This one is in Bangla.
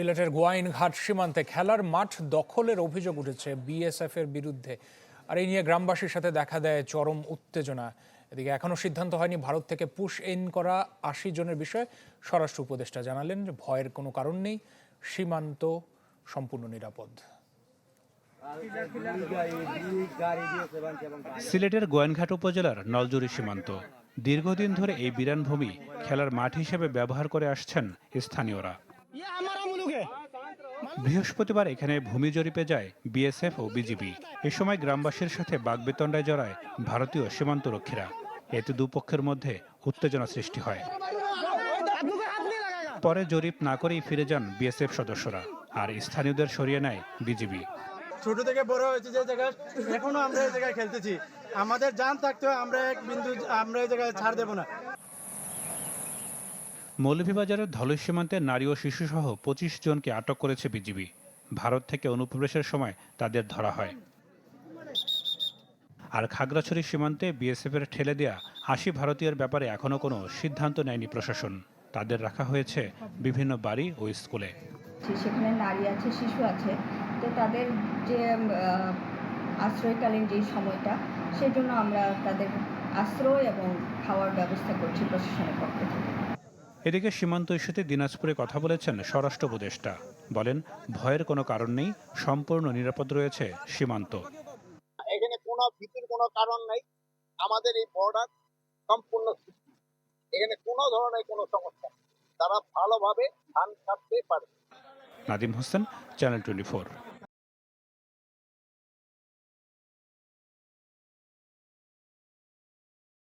সিলেটের গোয়াইনঘাট সীমান্তে খেলার মাঠ দখলের অভিযোগ উঠেছে বিএসএফ এর বিরুদ্ধে। আর এই নিয়ে গ্রামবাসীর সাথে দেখা দেয় চরম উত্তেজনা। এদিকে এখনও সিদ্ধান্ত হয়নি ভারত থেকে পুশ ইন করা আশি জনের বিষয়ে। স্বরাষ্ট্র উপদেষ্টা জানালেন ভয়ের কোনো কারণ নেই সীমান্ত সম্পূর্ণ নিরাপদ। সিলেটের গোয়াইনঘাট উপজেলার নলজুরি সীমান্ত। দীর্ঘদিন ধরে এই বিরানভূমি খেলার মাঠ হিসেবে ব্যবহার করে আসছেন স্থানীয়রা। বৃহস্পতিবার এখানে ভূমি জরিপে যায় বিএসএফ ও বিজিবি। এ সময় গ্রামবাসীর সাথে বাগবেতণ্ডায় জড়ায় ভারতীয় সীমান্তরক্ষীরা এতে দুপক্ষের মধ্যে উত্তেজনা সৃষ্টি হয়। পরে জরিপ না করেই ফিরে যান বিএসএফ সদস্যরা আর স্থানীয়দের সরিয়ে নেয় বিজিবি। ছোট থেকে বড় হয়েছে যে জায়গায় এখনও আমরা এই জায়গায় খেলতেছি। আমাদের জান থাকতে আমরা এক বিন্দু আমরা এই জায়গায় ছাড় দেবো না। মৌলভীবাজারের ধলই সীমান্তে নারী ও শিশুসহ পঁচিশ জনকে আটক করেছে বিজিবি। ভারত থেকে অনুপ্রবেশের সময় তাদের ধরা হয়। আর খাগড়াছড়ি সীমান্তে বিএসএফের ঠেলে দেয়া আশি ভারতীয়ের ব্যাপারে এখনও কোনো সিদ্ধান্ত নেয়নি প্রশাসন। তাদের রাখা হয়েছে বিভিন্ন বাড়ি ও স্কুলে। সেখানে নারী আছে, শিশু আছে, তো তাদের যে আশ্রয়কালীন যে সময়টা সেই জন্য আমরা তাদের আশ্রয় এবং খাওয়ার ব্যবস্থা করছি প্রশাসনের পক্ষ থেকে। এদিকে সীমান্ত ইস্যুতে দিনাজপুরে কথা বলেছেন স্বরাষ্ট্র উপদেষ্টা। বলেন ভয়ের কোনো কারণ নেই সম্পূর্ণ নিরাপদ রয়েছে সীমান্ত। এখানে কোনো ভীতির কোনো কারণ নাই আমাদের এই বর্ডার সম্পূর্ণ এখানে কোনো ধরনের কোনো সমস্যা তারা ভালোভাবে ধান কাটতে পারে নাদিম হোসেন চ্যানেল টোয়েন্টি